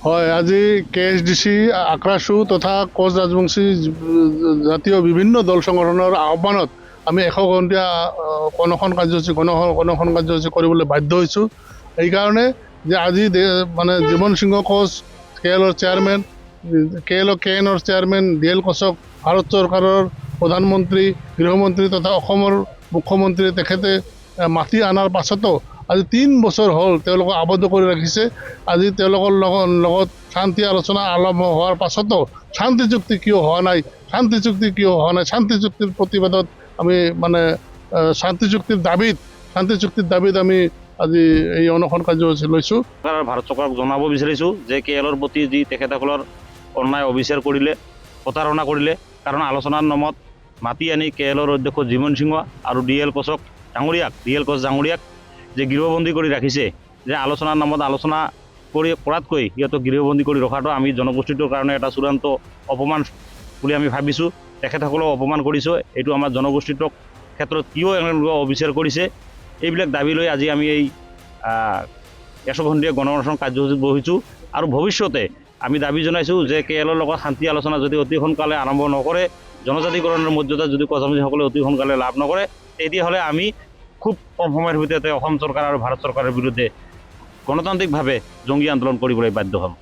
হয় আজি K S D C আক্ৰাছু তথা কোচ ৰাজবংশী জাতীয় বিভিন্ন দল সংগঠনৰ আহ্বানত আমি এশ আহ, অনশন কাৰ্যসূচী গণ অনশন কাৰ্যসূচী কৰিবলৈ বাধ্য হৈছোঁ। সেইকাৰণে যে আজি মানে জীৱন সিংহ কোচ কে এলৰ চেয়াৰমেন কে এলৰ কে এনৰ চেয়াৰমেন ডি এল কোচক ভাৰত চৰকাৰৰ প্ৰধানমন্ত্ৰী গৃহমন্ত্ৰী তথা অসমৰ মুখ্যমন্ত্ৰী তেখেতে মাতি অনাৰ পাছতো আজি তিনি বছৰ হ'ল তেওঁলোকক আবদ্ধ কৰি ৰাখিছে। আজি তেওঁলোকৰ লগত লগত শান্তি আলোচনা আৰম্ভ হোৱাৰ পাছতো শান্তি চুক্তি কিয় হোৱা নাই, শান্তি চুক্তি কিয় হোৱা নাই, শান্তি চুক্তিৰ প্ৰতিবাদত আমি মানে শান্তি চুক্তিৰ দাবীত, শান্তি চুক্তিৰ দাবীত আমি আজি এই অনশন কাৰ্যসূচী লৈছোঁ। ভাৰত চৰকাৰক জনাব বিচাৰিছোঁ যে কে এলৰ প্ৰতি যি তেখেতসকলৰ অন্যায় অবিচাৰ কৰিলে, প্ৰতাৰণা কৰিলে, কাৰণ আলোচনাৰ নামত মাতি আনি কে এলৰ অধ্যক্ষ জীৱন সিংহ আৰু ডি এল কোচক ডাঙৰীয়াক, ডি এল কোচ ডাঙৰীয়াক যে গৃহবন্দী কৰি ৰাখিছে, যে আলোচনাৰ নামত আলোচনা কৰি কৰাতকৈ সিহঁতক গৃহবন্দী কৰি ৰখাটো আমি জনগোষ্ঠীটোৰ কাৰণে এটা চূড়ান্ত অপমান বুলি আমি ভাবিছোঁ। তেখেতসকলক অপমান কৰিছোঁ। এইটো আমাৰ জনগোষ্ঠীটোক ক্ষেত্ৰত কিয় এনেকুৱা অবিচাৰ কৰিছে, এইবিলাক দাবি লৈ আজি আমি এই এশ গণ অনশন কাৰ্যসূচীত বহিছোঁ। আৰু ভৱিষ্যতে আমি দাবি জনাইছোঁ যে কে এলৰ লগত শান্তি আলোচনা যদি অতি সোনকালে আৰম্ভ নকৰে, জনজাতিকৰণৰ মৰ্যাদা যদি কচামীসকলে অতি সোনকালে লাভ নকৰে, তেতিয়াহ'লে আমি খুব কম সময়ের ভিতরে অসম চৰকাৰ আৰু ভাৰত চৰকাৰৰ বিৰুদ্ধে গণতান্ত্ৰিকভাৱে জংগী আন্দোলন কৰিবলৈ বাধ্য হ'ম।